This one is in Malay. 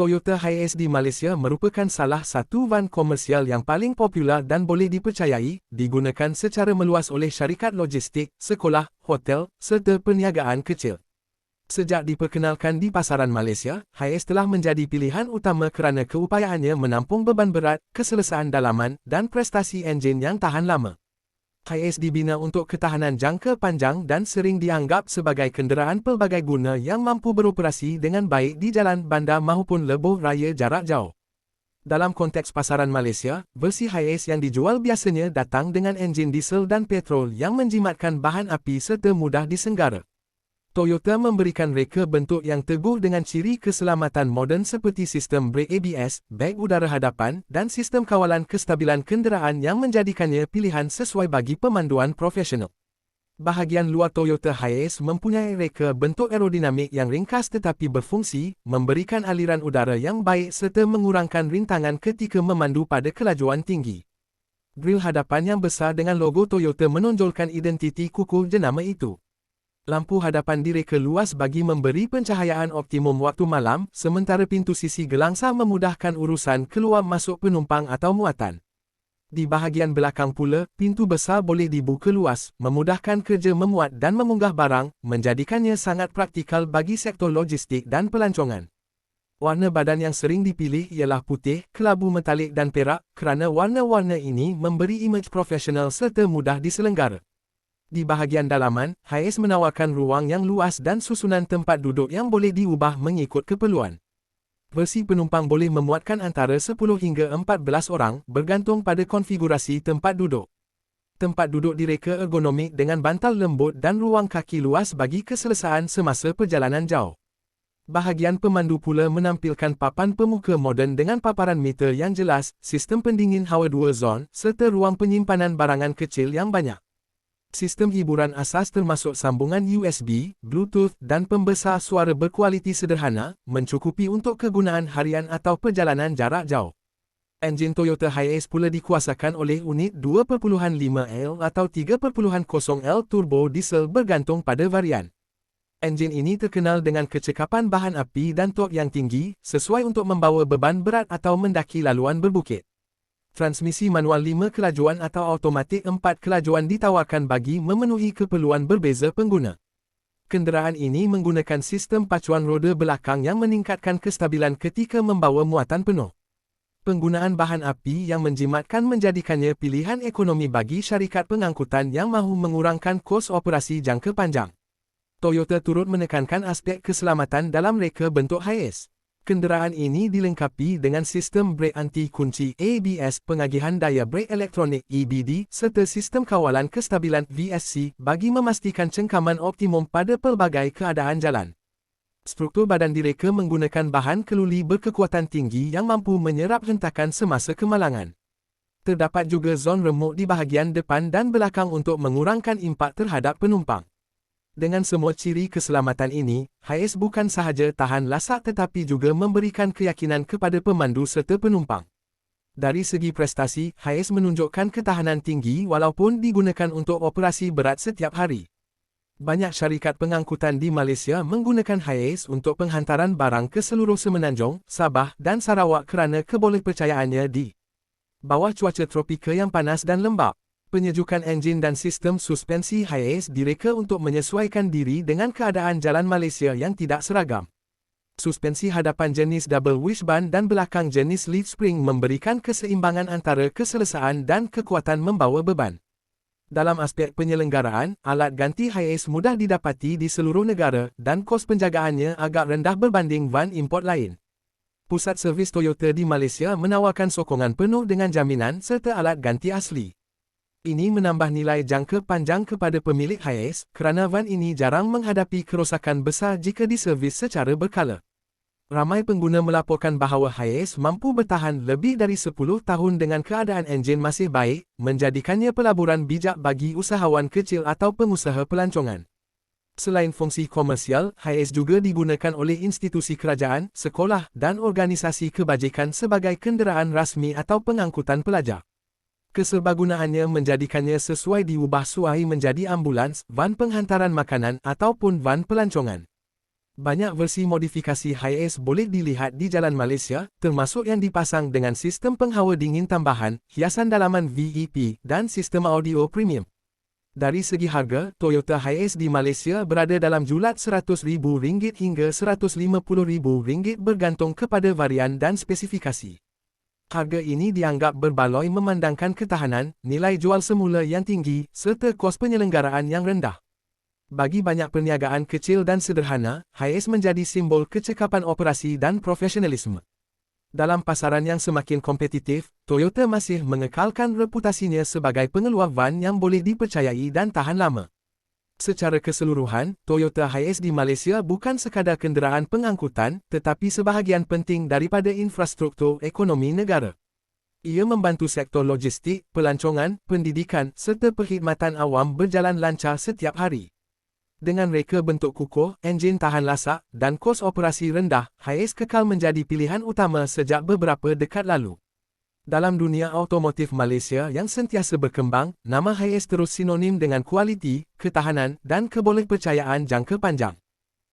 Toyota Hiace di Malaysia merupakan salah satu van komersial yang paling popular dan boleh dipercayai, digunakan secara meluas oleh syarikat logistik, sekolah, hotel, serta perniagaan kecil. Sejak diperkenalkan di pasaran Malaysia, Hiace telah menjadi pilihan utama kerana keupayaannya menampung beban berat, keselesaan dalaman dan prestasi enjin yang tahan lama. Hiace dibina untuk ketahanan jangka panjang dan sering dianggap sebagai kenderaan pelbagai guna yang mampu beroperasi dengan baik di jalan bandar maupun lebuh raya jarak jauh. Dalam konteks pasaran Malaysia, versi Hiace yang dijual biasanya datang dengan enjin diesel dan petrol yang menjimatkan bahan api serta mudah disenggara. Toyota memberikan reka bentuk yang teguh dengan ciri keselamatan moden seperti sistem brake ABS, beg udara hadapan dan sistem kawalan kestabilan kenderaan yang menjadikannya pilihan sesuai bagi pemanduan profesional. Bahagian luar Toyota Hiace mempunyai reka bentuk aerodinamik yang ringkas tetapi berfungsi, memberikan aliran udara yang baik serta mengurangkan rintangan ketika memandu pada kelajuan tinggi. Grill hadapan yang besar dengan logo Toyota menonjolkan identiti kukuh jenama itu. Lampu hadapan direka luas bagi memberi pencahayaan optimum waktu malam, sementara pintu sisi gelangsa memudahkan urusan keluar masuk penumpang atau muatan. Di bahagian belakang pula, pintu besar boleh dibuka luas, memudahkan kerja memuat dan memunggah barang, menjadikannya sangat praktikal bagi sektor logistik dan pelancongan. Warna badan yang sering dipilih ialah putih, kelabu metalik dan perak, kerana warna-warna ini memberi imej profesional serta mudah diselenggara. Di bahagian dalaman, Hiace menawarkan ruang yang luas dan susunan tempat duduk yang boleh diubah mengikut keperluan. Versi penumpang boleh memuatkan antara 10 hingga 14 orang bergantung pada konfigurasi tempat duduk. Tempat duduk direka ergonomik dengan bantal lembut dan ruang kaki luas bagi keselesaan semasa perjalanan jauh. Bahagian pemandu pula menampilkan papan pemuka moden dengan paparan meter yang jelas, sistem pendingin hawa dua zon, serta ruang penyimpanan barangan kecil yang banyak. Sistem hiburan asas termasuk sambungan USB, Bluetooth dan pembesar suara berkualiti sederhana, mencukupi untuk kegunaan harian atau perjalanan jarak jauh. Enjin Toyota Hiace pula dikuasakan oleh unit 2.5L atau 3.0L turbo diesel bergantung pada varian. Enjin ini terkenal dengan kecekapan bahan api dan torque yang tinggi, sesuai untuk membawa beban berat atau mendaki laluan berbukit. Transmisi manual 5 kelajuan atau automatik 4 kelajuan ditawarkan bagi memenuhi keperluan berbeza pengguna. Kenderaan ini menggunakan sistem pacuan roda belakang yang meningkatkan kestabilan ketika membawa muatan penuh. Penggunaan bahan api yang menjimatkan menjadikannya pilihan ekonomi bagi syarikat pengangkutan yang mahu mengurangkan kos operasi jangka panjang. Toyota turut menekankan aspek keselamatan dalam reka bentuk Hiace. Kenderaan ini dilengkapi dengan sistem brek anti-kunci ABS pengagihan daya brek elektronik EBD serta sistem kawalan kestabilan VSC bagi memastikan cengkaman optimum pada pelbagai keadaan jalan. Struktur badan direka menggunakan bahan keluli berkekuatan tinggi yang mampu menyerap hentakan semasa kemalangan. Terdapat juga zon remuk di bahagian depan dan belakang untuk mengurangkan impak terhadap penumpang. Dengan semua ciri keselamatan ini, Hiace bukan sahaja tahan lasak tetapi juga memberikan keyakinan kepada pemandu serta penumpang. Dari segi prestasi, Hiace menunjukkan ketahanan tinggi walaupun digunakan untuk operasi berat setiap hari. Banyak syarikat pengangkutan di Malaysia menggunakan Hiace untuk penghantaran barang ke seluruh Semenanjung, Sabah dan Sarawak kerana kebolehpercayaannya di bawah cuaca tropika yang panas dan lembap penyejukan enjin dan sistem suspensi Hiace direka untuk menyesuaikan diri dengan keadaan jalan Malaysia yang tidak seragam. Suspensi hadapan jenis double wishbone dan belakang jenis leaf spring memberikan keseimbangan antara keselesaan dan kekuatan membawa beban. Dalam aspek penyelenggaraan, alat ganti Hiace mudah didapati di seluruh negara dan kos penjagaannya agak rendah berbanding van import lain. Pusat servis Toyota di Malaysia menawarkan sokongan penuh dengan jaminan serta alat ganti asli. Ini menambah nilai jangka panjang kepada pemilik Hiace kerana van ini jarang menghadapi kerosakan besar jika diservis secara berkala. Ramai pengguna melaporkan bahawa Hiace mampu bertahan lebih dari 10 tahun dengan keadaan enjin masih baik, menjadikannya pelaburan bijak bagi usahawan kecil atau pengusaha pelancongan. Selain fungsi komersial, Hiace juga digunakan oleh institusi kerajaan, sekolah dan organisasi kebajikan sebagai kenderaan rasmi atau pengangkutan pelajar. Keserbagunaannya menjadikannya sesuai diubah suai menjadi ambulans, van penghantaran makanan ataupun van pelancongan. Banyak versi modifikasi Hiace boleh dilihat di jalan Malaysia, termasuk yang dipasang dengan sistem penghawa dingin tambahan, hiasan dalaman VEP dan sistem audio premium. Dari segi harga, Toyota Hiace di Malaysia berada dalam julat RM100,000 hingga RM150,000 bergantung kepada varian dan spesifikasi. Harga ini dianggap berbaloi memandangkan ketahanan, nilai jual semula yang tinggi, serta kos penyelenggaraan yang rendah. Bagi banyak perniagaan kecil dan sederhana, Hiace menjadi simbol kecekapan operasi dan profesionalisme. Dalam pasaran yang semakin kompetitif, Toyota masih mengekalkan reputasinya sebagai pengeluar van yang boleh dipercayai dan tahan lama. Secara keseluruhan, Toyota Hiace di Malaysia bukan sekadar kenderaan pengangkutan, tetapi sebahagian penting daripada infrastruktur ekonomi negara. Ia membantu sektor logistik, pelancongan, pendidikan serta perkhidmatan awam berjalan lancar setiap hari. Dengan reka bentuk kukuh, enjin tahan lasak, dan kos operasi rendah, Hiace kekal menjadi pilihan utama sejak beberapa dekad lalu. Dalam dunia automotif Malaysia yang sentiasa berkembang, nama Hiace terus sinonim dengan kualiti, ketahanan dan kebolehpercayaan jangka panjang.